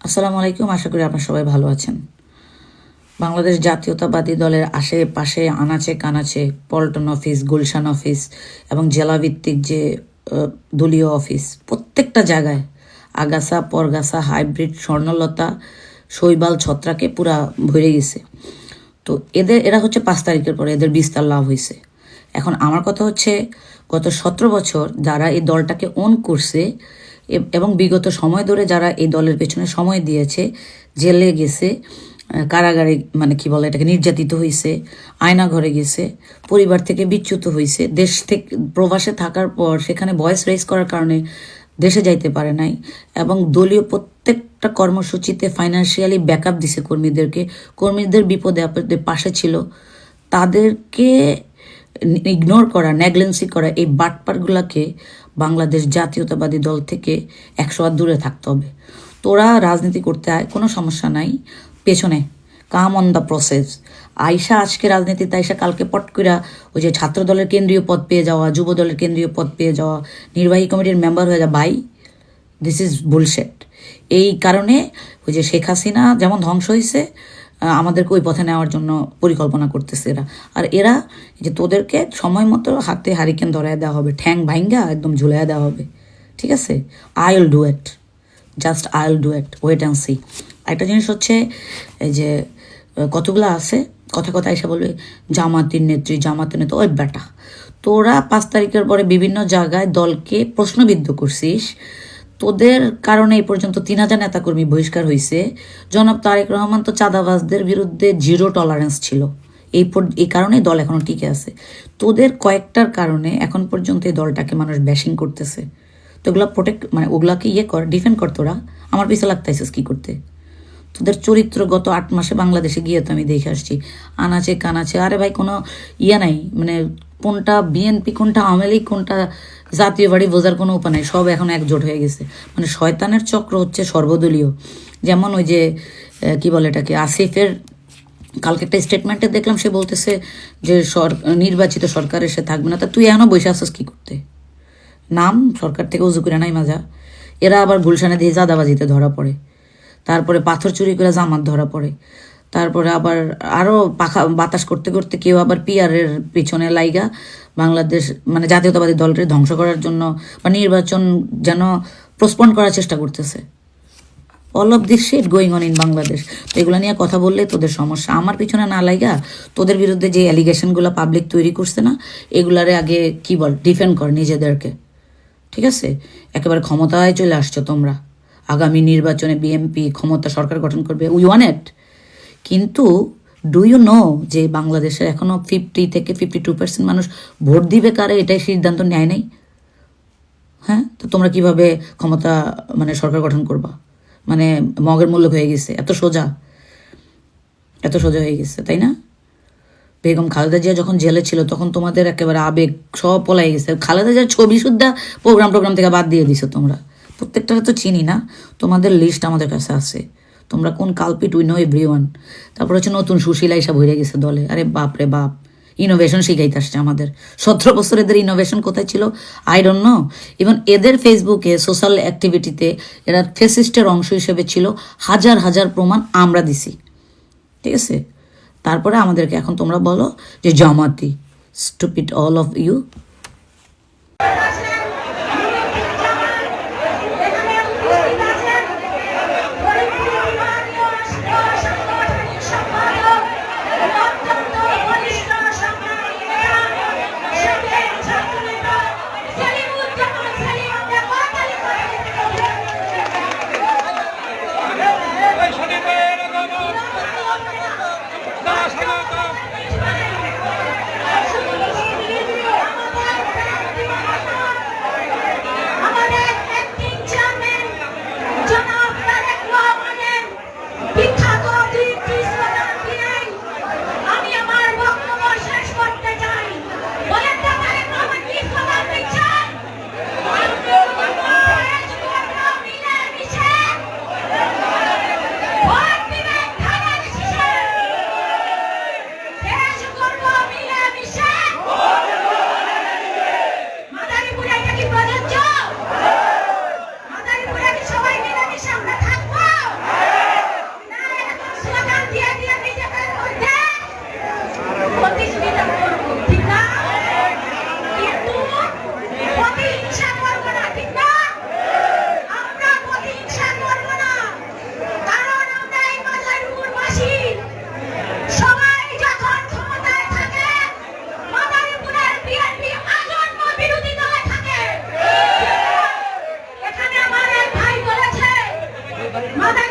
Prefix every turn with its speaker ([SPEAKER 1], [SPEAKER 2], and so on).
[SPEAKER 1] আসসালামু আলাইকুম আশা করি আপনারা সবাই ভালো আছেন। বাংলাদেশ জাতীয়তাবাদী দলের আশেপাশে আনাচে কানাচে পল্টন অফিস, গুলশান অফিস এবং জেলাভিত্তিক যে দলীয় অফিস, প্রত্যেকটা জায়গায় আগাছা, পরগাছা, হাইব্রিড স্বর্ণলতা, শৈবাল, ছত্রাকে পুরা ভরে গেছে। তো এদের, এরা হচ্ছে পাঁচ তারিখের পরে এদের বিস্তার লাভ হয়েছে এখন আমার কথা হচ্ছে, গত সতেরো বছর যারা এই দলটাকে ওন করছে এবং বিগত সময় ধরে যারা এই দলের পেছনে সময় দিয়েছে, জেলে গেছে কারাগারে মানে কি বলে এটাকে, নির্যাতিত হয়েছে আয়না ঘরে গেছে, পরিবার থেকে বিচ্যুত হয়েছে দেশ থেকে, প্রবাসে থাকার পর সেখানে ভয়েস রেজ করার কারণে দেশে যাইতে পারে নাই, এবং দলীয় প্রত্যেকটা কর্মসূচিতে ফাইন্যান্সিয়ালি ব্যাকআপ দিছে কর্মীদেরকে, কর্মীদের বিপদে আপদে পাশে ছিল, তাদেরকে ইগনোর করা নেগলেন্সি করা এই বাটপারগুলোকে বাংলাদেশ জাতীয়তাবাদী দল থেকে একশো হাত দূরে থাকতে হবে। তোরা রাজনীতি করতে আয়, কোনো সমস্যা নাই। পেছনে কাম অন দ্য প্রসেস আয়সা আজকে রাজনীতিতে আয়সা কালকে পট কইরা ওই যে ছাত্র দলের কেন্দ্রীয় পদ পেয়ে যাওয়া, যুব দলের কেন্দ্রীয় পদ পেয়ে যাওয়া, নির্বাহী কমিটির মেম্বার হয়ে যাওয়া ভাই দিস ইজ বুলশেট এই কারণে ওই যে শেখ হাসিনা যেমন ধ্বংস হয়েছে আমাদেরকে ওই পথে নেওয়ার জন্য পরিকল্পনা করতেছে এরা। আর এরা যে তোদেরকে সময় মতো হাতে হারিকেন ধরায় দেওয়া হবে, ঠ্যাং ভাইঙ্গা একদম ঝুলাইয়া দেওয়া হবে। ঠিক আছে? I will do it just I will do it wait and see একটা জিনিস হচ্ছে যে কতগুলো আছে? কথা কথা এসে বলবে, জামাতির নেত্রী, জামাতের নেত্রী, ওই বেটা। তোরা পাঁচ তারিখের পরে বিভিন্ন জায়গায় দলকে প্রশ্নবিদ্ধ করছিস তোদের কারণে এই পর্যন্ত তিন হাজার নেতাকর্মী বহিষ্কার হয়েছে জনাব তারেক রহমান তো চাঁদাবাজদের বিরুদ্ধে জিরো টলারেন্স ছিল। এই এই কারণে দল এখনও টিকে আছে। তোদের কয়েকটার কারণে এখন পর্যন্ত এই দলটাকে মানুষ ব্যাশিং করতেছে। তো ওগুলা প্রোটেক্ট মানে ওগুলাকে ইয়ে কর ডিফেন্ড কর তোরা। আমার পিছনে লাগতাইছিস কী করতে? তোদের চরিত্র গত আট মাসে বাংলাদেশে গিয়ে তো আমি দেখে আসছি। আনাচে কানাচে আরে ভাই কোনো ইয়ে নাই। মানে কোনটা বিএনপি কোনটা আওয়ামী লীগ, কোনটা জাতীয় বাড়ি বোঝার কোনো উপায় নাই, সব এখন একজোট হয়ে গেছে। মানে শয়তানের চক্র হচ্ছে সর্বদলীয়। যেমন ওই যে কি বলে এটাকে, আসিফের কালকে একটা স্টেটমেন্টে দেখলাম, সে বলতেছে যে সর, নির্বাচিত সরকার এসে থাকবে না। তা তুই এখনও বসে আসছিস কি করতে? নাম, সরকার থেকে উজু করে নাই মাজা। এরা আবার গুলশানে দিয়ে জাদাবাজিতে ধরা পড়ে। তারপরে পাথর চুরি করে জামাত ধরা পড়ে। তারপরে আবার আরও পাখা, বাতাস করতে করতে কেউ আবার পিয়ারের পিছনে লাইগা। বাংলাদেশ মানে জাতীয়তাবাদী দলটি ধ্বংস করার জন্য বা নির্বাচন যেন পোস্টপন্ড করার চেষ্টা করতেছে। All of this shit going on in Bangladesh তো এগুলো নিয়ে কথা বললে তোদের সমস্যা। আমার পিছনে না লাইগা, তোদের বিরুদ্ধে যে অ্যালিগেশনগুলো পাবলিক তৈরি করছে না, এগুলারে আগে কি বল ডিফেন্ড কর নিজেদেরকে। ঠিক আছে? একেবারে ক্ষমতায় চলে আসছো তোমরা। আগামী নির্বাচনে বিএমপি ক্ষমতা সরকার গঠন করবে। উই ওয়ান ইট কিন্তু ডু ইউ নো যে বাংলাদেশের এখনও ফিফটি থেকে ফিফটি টু পার্সেন্ট মানুষ ভোট দিবে কারে? এটাই সিদ্ধান্ত নেয় নাই। হ্যাঁ? তো তোমরা কীভাবে ক্ষমতা মানে সরকার গঠন করবা? মানে মগের মূল্য হয়ে গেছে। এত সোজা। এত সোজা হয়ে গেছে, তাই না? বেগম খালেদা জিয়া যখন জেলে ছিল, তখন তোমাদের একেবারে আবেগ সব পলাই গেছে। খালেদা জিয়ার ছবি সুদ্ধা প্রোগ্রাম টোগ্রাম থেকে বাদ দিয়ে দিছো তোমরা। প্রত্যেকটা তো চিনি না। তোমাদের লিস্ট আমাদের কাছে আছে। তোমরা কোন culprit we know everyone তারপর হচ্ছে নতুন সুশীলা এসব হয়ে গেছে দলে। আরে বাপ রে বাপ ইনোভেশন শিখাইতে আসছে আমাদের। সতেরো বছর এদের ইনোভেশন কোথায় ছিল? আই ডোন্ট নো ইভেন এদের ফেসবুকে সোশ্যাল অ্যাক্টিভিটিতে এরা ফেসিস্টের অংশ হিসেবে ছিল। হাজার হাজার প্রমাণ আমরা দিছি। ঠিক আছে? তারপরে আমাদেরকে এখন তোমরা বলো যে, জামাতি স্টুপিড অল অফ ইউ まだ